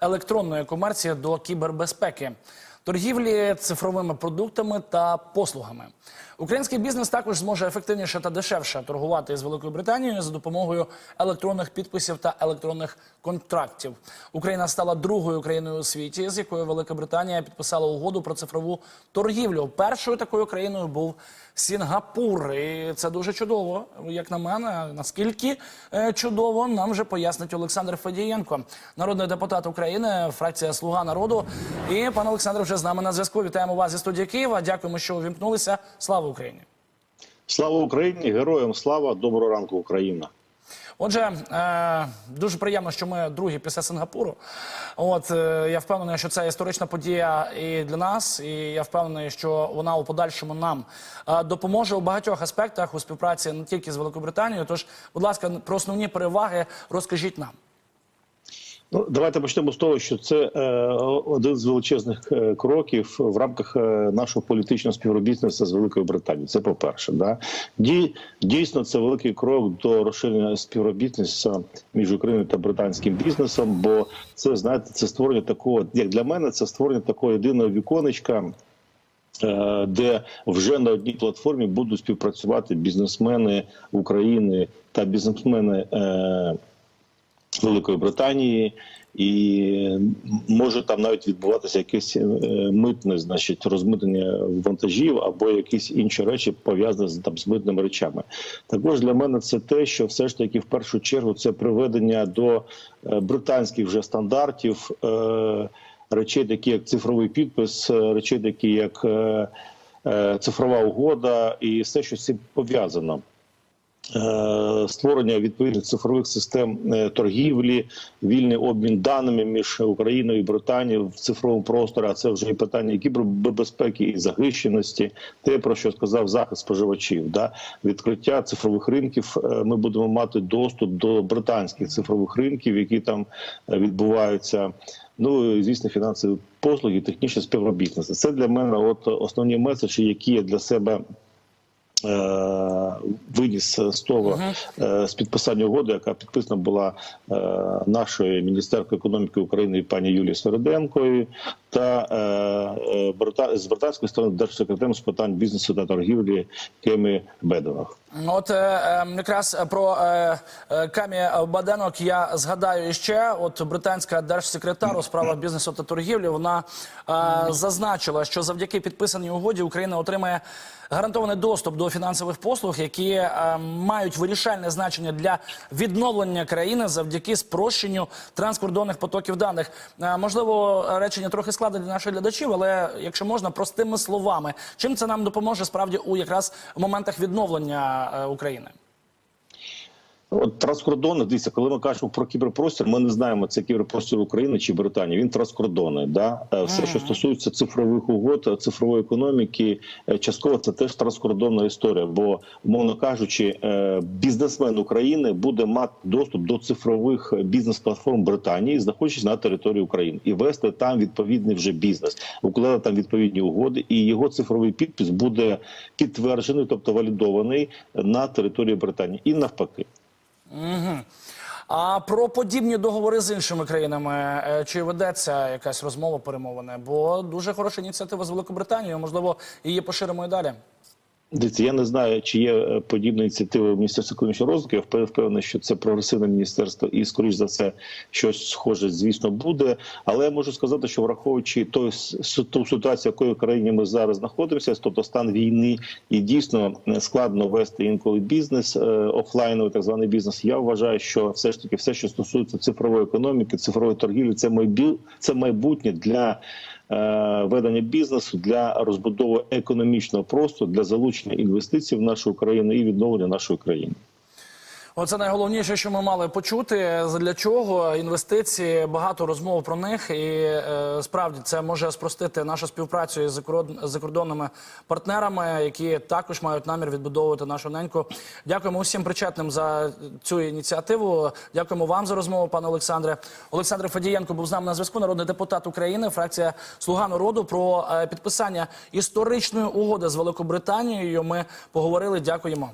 електронної комерції до кібербезпеки, торгівлі цифровими продуктами та послугами. Український бізнес також зможе ефективніше та дешевше торгувати з Великою Британією за допомогою електронних підписів та електронних контрактів. Україна стала другою країною у світі, з якою Велика Британія підписала угоду про цифрову торгівлю. Першою такою країною був Сінгапур, і це дуже чудово. Як на мене, наскільки е, чудово, нам вже пояснить Олександр Федієнко, народний депутат України, фракція Слуга народу. І пан Олександр вже з нами на зв'язку. Вітаємо вас зі студії Києва. Дякуємо, що увімкнулися. Слава Україні! Слава Україні! Героям слава! Доброго ранку, Україна! Отже, е, дуже приємно, що ми другі після Сингапуру. От е, я впевнений, що це історична подія і для нас, і я впевнений, що вона у подальшому нам е, допоможе у багатьох аспектах у співпраці не тільки з Великобританією. Тож, будь ласка, про основні переваги розкажіть нам. Ну, давайте почнемо з того, що це е, один з величезних е, кроків в рамках е, нашого політичного співробітництва з Великою Британією. Це по перше, да Ді, дійсно це великий крок до розширення співробітництва між Україною та британським бізнесом. Бо це знаєте, це створення такого, як для мене, це створення такого єдиного віконечка. е, Де вже на одній платформі будуть співпрацювати бізнесмени України та бізнесмени е, Великої Британії, і може там навіть відбуватися якесь е, митне, значить, розмитнення вантажів або якісь інші речі пов'язані з там з митними речами. Також для мене це те, що все ж таки в першу чергу це приведення до е, британських вже стандартів е, речей, такі як цифровий підпис, речей, такі як цифрова угода, і все, що з цим пов'язано. Е, створення відповідних цифрових систем е, торгівлі, вільний обмін даними між Україною і Британією в цифровому просторі. А це вже і питання і кібербезпеки, і захищеності. Те про що сказав захист споживачів. Да відкриття цифрових ринків. е, Ми будемо мати доступ до британських цифрових ринків, які там відбуваються. Ну і звісно, фінансові послуги, технічне співробітництво. Це для мене от основні меседжі, які я для себе виніс з того е, з підписання угоди, яка підписана була е, нашою міністеркою економіки України пані Юлією Середенкою та е, е, з британської сторони держсекретарем з питань бізнесу та торгівлі Кемі Бедових. От е, е, якраз про е, е, Камі Баденок я згадаю іще. От британська держсекретар у справах бізнесу та торгівлі вона е, зазначила, що завдяки підписаній угоді Україна отримає гарантований доступ до фінансових послуг, які е, мають вирішальне значення для відновлення країни завдяки спрощенню транскордонних потоків даних. Е, можливо, речення трохи складне для наших глядачів, але якщо можна, простими словами, чим це нам допоможе справді у якраз моментах відновлення е, України? От транскордони, дивіться, коли ми кажемо про кіберпростір, ми не знаємо, це кіберпростір України чи Британії. Він транскордонний. Да? Е, Все, що стосується цифрових угод, цифрової економіки, е, частково це теж транскордонна історія. Бо, умовно кажучи, е, бізнесмен України буде мати доступ до цифрових бізнес-платформ Британії, знаходячись на території України, і вести там відповідний вже бізнес, укладати там відповідні угоди, і його цифровий підпис буде підтверджений, тобто валідований на території Британії, і навпаки. А про подібні договори з іншими країнами е, чи ведеться якась розмова перемовини? Бо дуже хороша ініціатива з Великобританією. Можливо, її поширимо і далі. Дивіться, я не знаю, чи є е, подібна ініціатива в Міністерстві економічного розвитку. Я впев- впевнений, що це прогресивне міністерство, і скоріш за це щось схоже, звісно, буде. Але я можу сказати, що враховуючи той ту ситуацію, в якої країні ми зараз знаходимося, тобто стан війни, і дійсно е, складно вести інколи бізнес е, офлайновий, так званий бізнес. Я вважаю, що все ж таки все, що стосується цифрової економіки, цифрової торгівлі, це майбу- це майбутнє для ведення бізнесу для розбудови економічного простору, для залучення інвестицій в нашу країну і відновлення нашої країни. Оце найголовніше, що ми мали почути. Для чого інвестиції, багато розмов про них, і е, справді це може спростити нашу співпрацю із закордон- закордонними партнерами, які також мають намір відбудовувати нашу неньку. Дякуємо усім причетним за цю ініціативу. Дякуємо вам за розмову, пане Олександре. Олександр Фадієнко був з нами на зв'язку. Народний депутат України, фракція Слуга народу про е, підписання історичної угоди з Великобританією. Ми поговорили. Дякуємо.